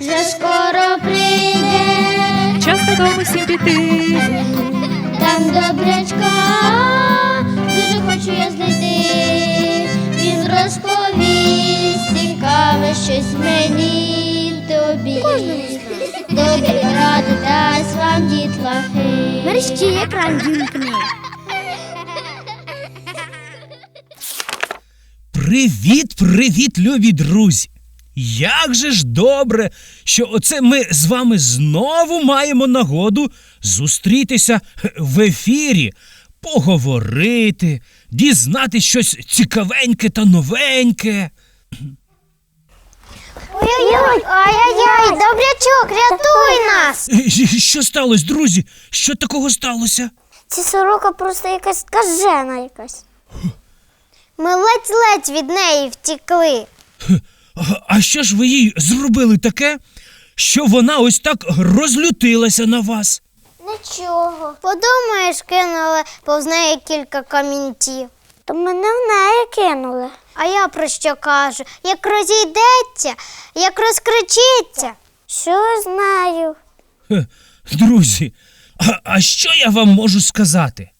вже скоро прийде, Час додому всім піти. там добрячка, дуже хочу я знайти. Він розповість цікаве щось мені й тобі. Добрі ради дасть вам дітлахи. Мерщі екран вімкни. Привіт, привіт, любі друзі! Як же ж добре, що оце ми з вами знову маємо нагоду зустрітися в ефірі, поговорити, дізнати щось цікавеньке та новеньке. Ой-ой-ой, ай-яй-яй, добрячок, рятуй нас! Що сталося, друзі? Що такого сталося? Ці сорока просто якась скажена якась. Ми ледь-ледь від неї втікли. А- що ж ви їй зробили таке, що вона ось так розлютилася на вас? Нічого. Подумаєш, кинули повз неї кілька камінців. То мене в неї кинули. А я про що кажу? Як розійдеться, як розкричиться. Що знаю? Хе, Друзі, а, а що я вам можу сказати?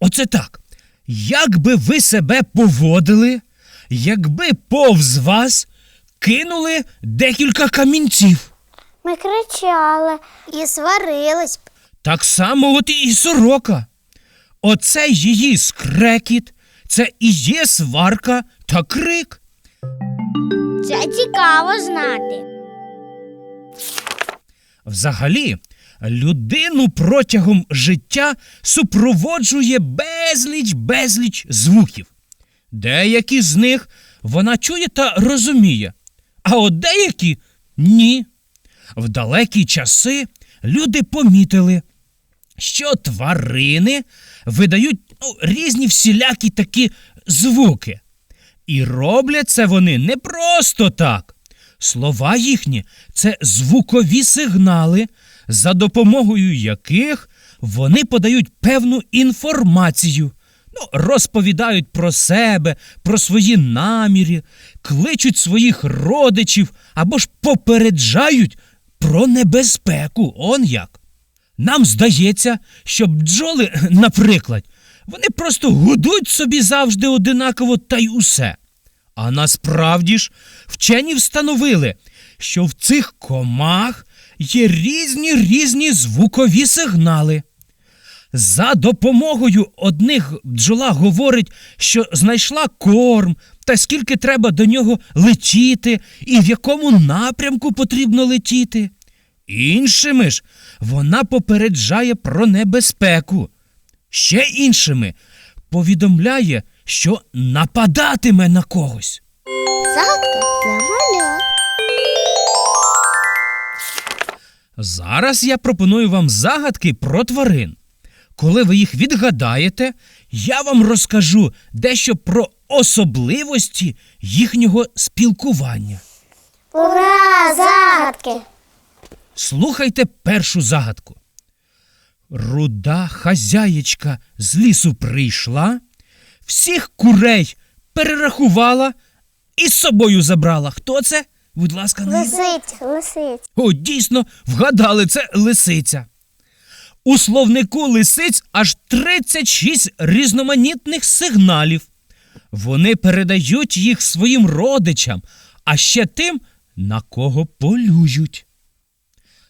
Оце так. Як би ви себе поводили, якби повз вас кинули декілька камінців. Ми кричали і сварились. Так само от і сорока. Оце її скрекіт, це і є сварка та крик. Це цікаво знати. Взагалі, людину протягом життя супроводжує безліч безліч звуків. Деякі з них вона чує та розуміє, а от деякі ні. В далекі часи люди помітили, що тварини видають ну, різні всілякі такі звуки. І роблять це вони не просто так. Слова їхні це звукові сигнали, за допомогою яких вони подають певну інформацію, ну, розповідають про себе, про свої наміри, кличуть своїх родичів або ж попереджають про небезпеку. Он як. Нам здається, що бджоли, наприклад, вони просто гудуть собі завжди одинаково та й усе. А насправді ж вчені встановили, що в цих комах є різні різні звукові сигнали. За допомогою одних бджола говорить, що знайшла корм, та скільки треба до нього летіти, і в якому напрямку потрібно летіти. Іншими ж вона попереджає про небезпеку. Ще іншими повідомляє, що нападатиме на когось. Загадка для. Зараз я пропоную вам загадки про тварин. Коли ви їх відгадаєте, я вам розкажу дещо про особливості їхнього спілкування. Ура! Загадки! Слухайте першу загадку. Руда хазяєчка з лісу прийшла, всіх курей перерахувала і з собою забрала. Хто це? Будь ласка, не Лисиць, лисиць. О, дійсно, вгадали, це лисиця. У словнику лисиць аж 36 різноманітних сигналів. Вони передають їх своїм родичам, а ще тим, на кого полюють.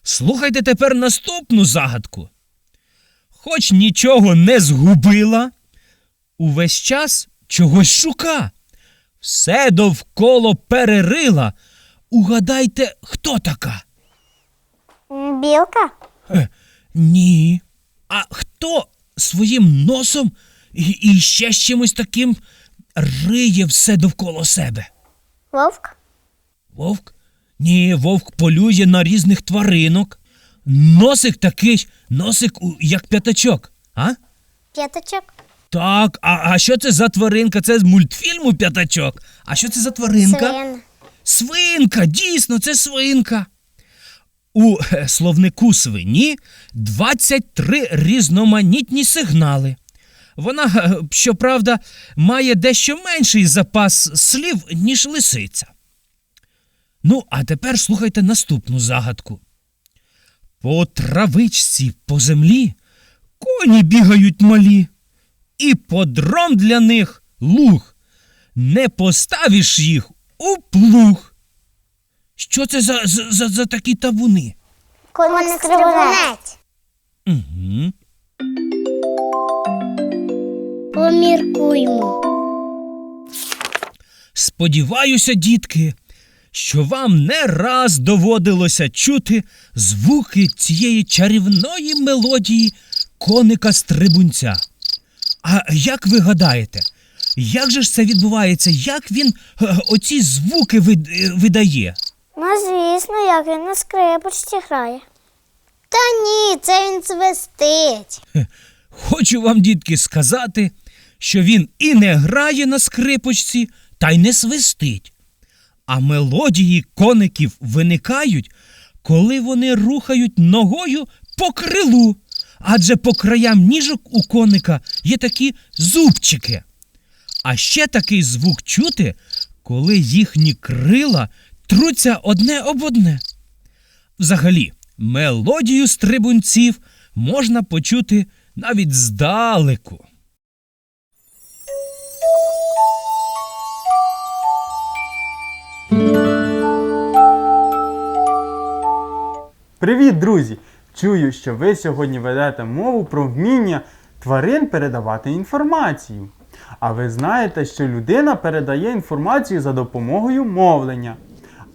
Слухайте тепер наступну загадку. Хоч нічого не згубила, увесь час чогось шука. Все довкола перерила. Угадайте, хто така? Білка? Е, ні. А хто своїм носом і, і ще з чимось таким риє все довкола себе? Вовк? Вовк? Ні, вовк полює на різних тваринок. Носик такий, носик як п'ятачок. А? П'ятачок? Так, а, а що це за тваринка? Це з мультфільму п'ятачок. А що це за тваринка? Свин. Свинка, дійсно, це свинка. У е, словнику свині 23 різноманітні сигнали. Вона, е, щоправда, має дещо менший запас слів, ніж лисиця. Ну, а тепер слухайте наступну загадку. По травичці по землі коні бігають малі, і подром для них луг. Не поставиш їх у плуг. Що це за, за, за, за такі табуни? Коник стрибунець. Угу. Поміркуймо. Сподіваюся, дітки, що вам не раз доводилося чути звуки цієї чарівної мелодії коника стрибунця. А як ви гадаєте, як же ж це відбувається? Як він е, оці звуки е, видає? Ну, звісно, як він на скрипочці грає. Та ні, це він свистить. Хочу вам, дітки, сказати, що він і не грає на скрипочці, та й не свистить. А мелодії коників виникають, коли вони рухають ногою по крилу. Адже по краям ніжок у коника є такі зубчики. А ще такий звук чути, коли їхні крила труться одне об одне. Взагалі, мелодію стрибунців можна почути навіть здалеку. Привіт, друзі! Чую, що ви сьогодні ведете мову про вміння тварин передавати інформацію. А ви знаєте, що людина передає інформацію за допомогою мовлення.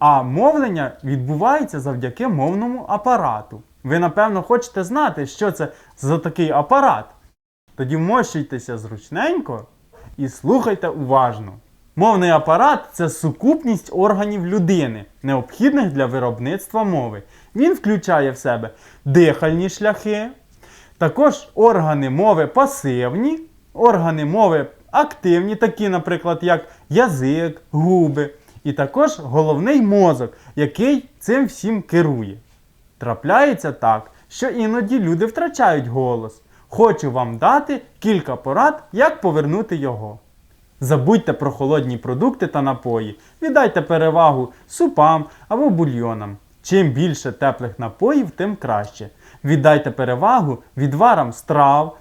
А мовлення відбувається завдяки мовному апарату. Ви, напевно, хочете знати, що це за такий апарат. Тоді вмощуйтеся зручненько і слухайте уважно. Мовний апарат це сукупність органів людини, необхідних для виробництва мови. Він включає в себе дихальні шляхи, також органи мови пасивні, органи мови активні, такі, наприклад, як язик, губи, і також головний мозок, який цим всім керує. Трапляється так, що іноді люди втрачають голос. Хочу вам дати кілька порад, як повернути його. Забудьте про холодні продукти та напої. Віддайте перевагу супам або бульйонам. Чим більше теплих напоїв, тим краще. Віддайте перевагу відварам страв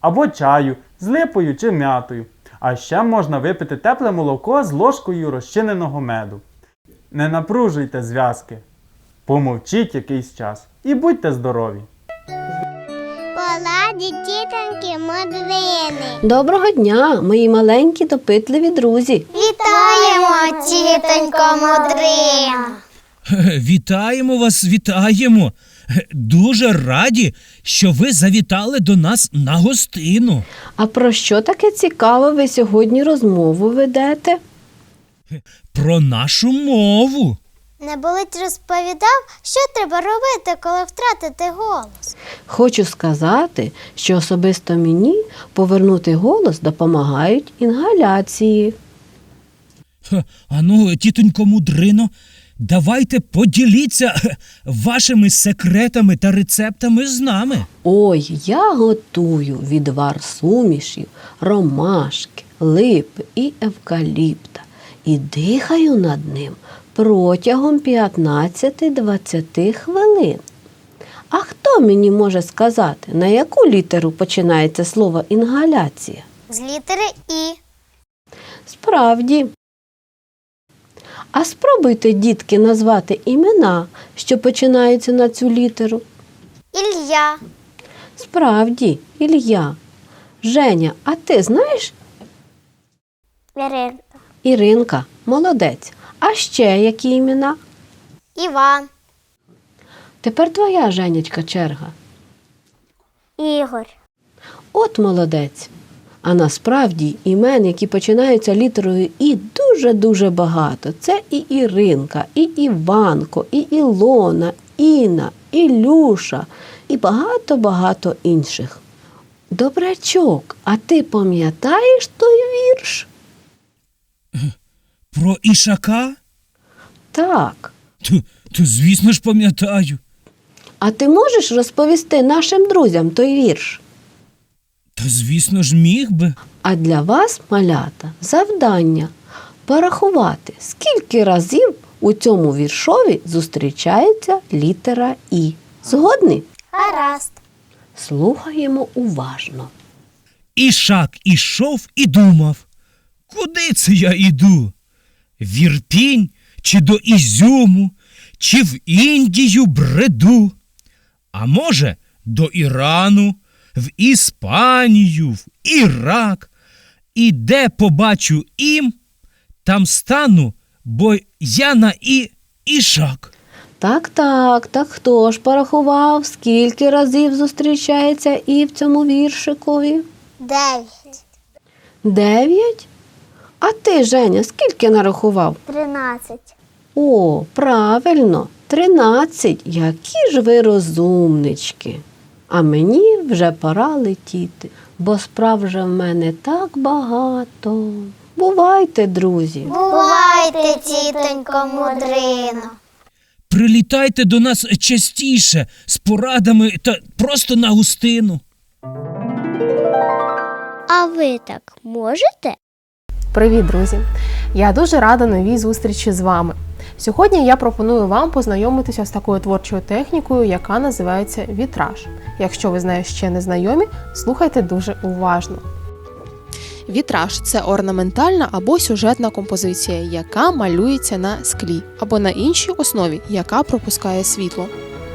або чаю з липою чи м'ятою. А ще можна випити тепле молоко з ложкою розчиненого меду. Не напружуйте зв'язки. Помовчіть якийсь час і будьте здорові! Поладі тітоньки модрини. Доброго дня, мої маленькі допитливі друзі. Вітаємо, тітонько модрина. Вітаємо вас, вітаємо. Дуже раді, що ви завітали до нас на гостину. А про що таке цікаве ви сьогодні розмову ведете? Про нашу мову. Неболить розповідав, що треба робити, коли втратити голос. Хочу сказати, що особисто мені повернути голос допомагають інгаляції. Ану, тітонько мудрино, давайте поділіться вашими секретами та рецептами з нами. Ой, я готую відвар сумішів, ромашки, липи і евкаліпта і дихаю над ним протягом 15-20 хвилин. А хто мені може сказати, на яку літеру починається слово інгаляція? З літери І. Справді. А спробуйте, дітки, назвати імена, що починаються на цю літеру. Ілля. Справді, Ілля. Женя, а ти знаєш? Ірина. Іринка, молодець. А ще які імена? Іван. Тепер твоя Женечка черга. Ігор. От молодець. А насправді імен, які починаються літерою І, дуже-дуже багато. Це і Іринка, і Іванко, і Ілона, Іна, Ілюша і багато-багато інших. Добрячок, а ти пам'ятаєш той вірш? Про ішака? Так. То, то звісно ж пам'ятаю. А ти можеш розповісти нашим друзям той вірш? Та звісно ж міг би. А для вас, малята, завдання порахувати, скільки разів у цьому віршові зустрічається літера І. Згодні? Гаразд. Слухаємо уважно. Ішак ішов і думав, куди це я іду? В Ірпінь чи до Ізюму, чи в Індію бреду? А може, до Ірану, в Іспанію, в Ірак. І де побачу ім, там стану, бо я на і ішак. Так, так, так хто ж порахував, скільки разів зустрічається І в цьому віршикові? Дев'ять. Дев'ять? А ти, Женя, скільки нарахував? Тринадцять. О, правильно, тринадцять. Які ж ви розумнички. А мені вже пора летіти, бо справ вже в мене так багато. Бувайте, друзі. Бувайте, тітонько мудрино. Прилітайте до нас частіше з порадами та просто на густину. А ви так можете? Привіт, друзі! Я дуже рада новій зустрічі з вами. Сьогодні я пропоную вам познайомитися з такою творчою технікою, яка називається вітраж. Якщо ви з нею ще не знайомі, слухайте дуже уважно. Вітраж це орнаментальна або сюжетна композиція, яка малюється на склі або на іншій основі, яка пропускає світло.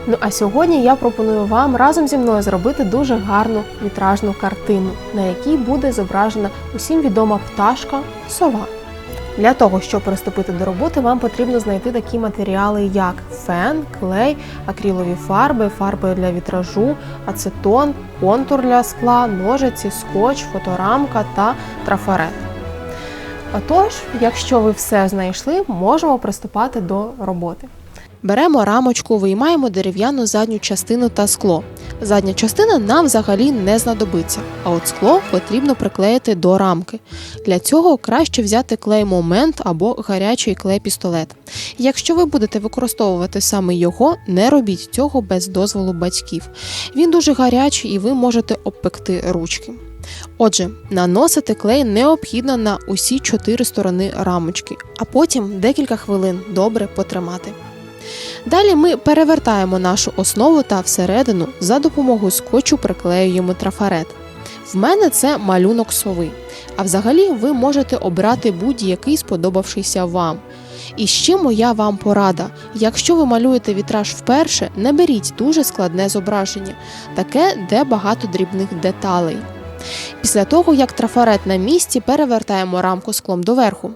Ну а сьогодні я пропоную вам разом зі мною зробити дуже гарну вітражну картину, на якій буде зображена усім відома пташка сова. Для того, щоб приступити до роботи, вам потрібно знайти такі матеріали, як фен, клей, акрилові фарби, фарби для вітражу, ацетон, контур для скла, ножиці, скотч, фоторамка та трафарет. Отож, якщо ви все знайшли, можемо приступати до роботи. Беремо рамочку, виймаємо дерев'яну задню частину та скло. Задня частина нам взагалі не знадобиться, а от скло потрібно приклеїти до рамки. Для цього краще взяти клей момент або гарячий клей-пістолет. Якщо ви будете використовувати саме його, не робіть цього без дозволу батьків. Він дуже гарячий і ви можете обпекти ручки. Отже, наносити клей необхідно на усі чотири сторони рамочки, а потім декілька хвилин добре потримати. Далі ми перевертаємо нашу основу та всередину за допомогою скотчу приклеюємо трафарет. В мене це малюнок сови. А взагалі ви можете обрати будь-який сподобавшийся вам. І ще моя вам порада: якщо ви малюєте вітраж вперше, не беріть дуже складне зображення, таке, де багато дрібних деталей. Після того, як трафарет на місці, перевертаємо рамку склом доверху.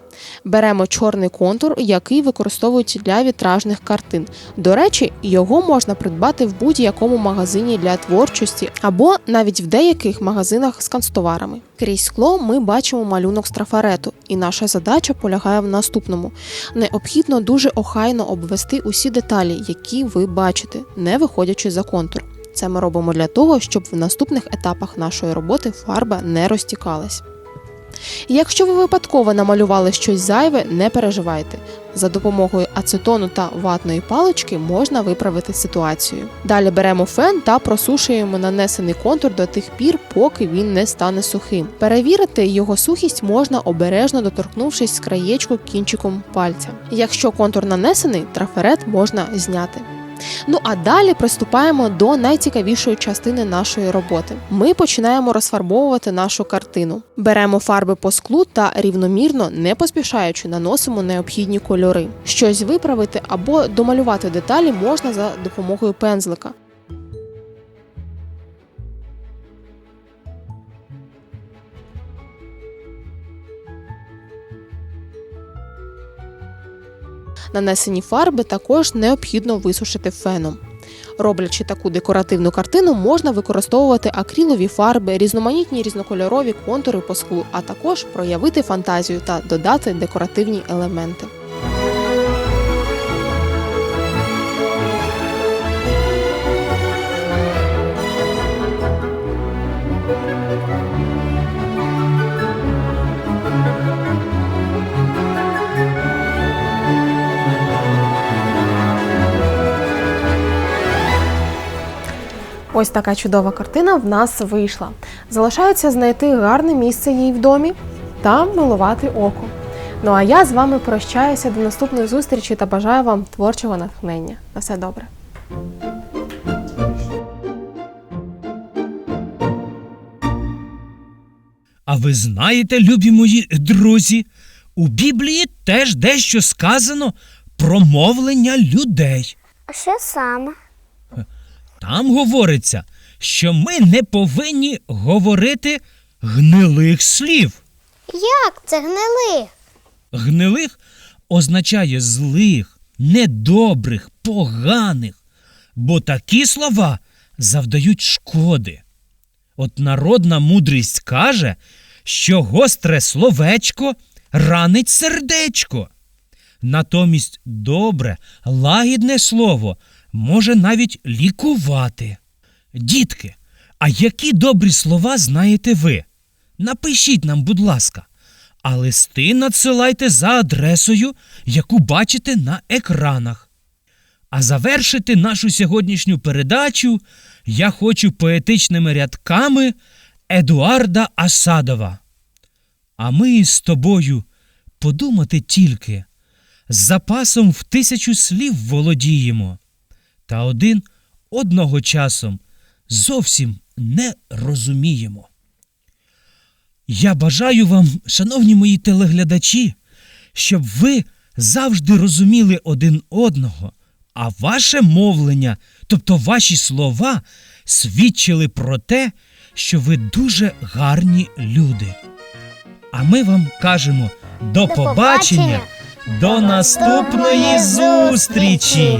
Беремо чорний контур, який використовують для вітражних картин. До речі, його можна придбати в будь-якому магазині для творчості або навіть в деяких магазинах з канцтоварами. Крізь скло ми бачимо малюнок з трафарету, і наша задача полягає в наступному: необхідно дуже охайно обвести усі деталі, які ви бачите, не виходячи за контур. Це ми робимо для того, щоб в наступних етапах нашої роботи фарба не розтікалась. Якщо ви випадково намалювали щось зайве, не переживайте. За допомогою ацетону та ватної палички можна виправити ситуацію. Далі беремо фен та просушуємо нанесений контур до тих пір, поки він не стане сухим. Перевірити його сухість можна обережно доторкнувшись з краєчку кінчиком пальця. Якщо контур нанесений, трафарет можна зняти. Ну а далі приступаємо до найцікавішої частини нашої роботи. Ми починаємо розфарбовувати нашу картину. Беремо фарби по склу та рівномірно, не поспішаючи, наносимо необхідні кольори. Щось виправити або домалювати деталі можна за допомогою пензлика. Нанесені фарби також необхідно висушити феном. Роблячи таку декоративну картину, можна використовувати акрилові фарби, різноманітні різнокольорові контури по склу, а також проявити фантазію та додати декоративні елементи. Ось така чудова картина в нас вийшла. Залишається знайти гарне місце їй в домі та милувати око. Ну а я з вами прощаюся до наступної зустрічі та бажаю вам творчого натхнення. На все добре. А ви знаєте, любі мої друзі, у Біблії теж дещо сказано про мовлення людей. А що саме? Там говориться, що ми не повинні говорити гнилих слів. Як це гнилих? Гнилих означає злих, недобрих, поганих, бо такі слова завдають шкоди. От народна мудрість каже, що гостре словечко ранить сердечко. Натомість добре, лагідне слово може навіть лікувати. Дітки, а які добрі слова знаєте ви? Напишіть нам, будь ласка, а листи надсилайте за адресою, яку бачите на екранах. А завершити нашу сьогоднішню передачу я хочу поетичними рядками Едуарда Асадова. А ми з тобою подумати тільки, з запасом в тисячу слів володіємо, та один одного часом зовсім не розуміємо. Я бажаю вам, шановні мої телеглядачі, щоб ви завжди розуміли один одного, а ваше мовлення, тобто ваші слова, свідчили про те, що ви дуже гарні люди. А ми вам кажемо до, побачення, побачення, до наступної зустрічі!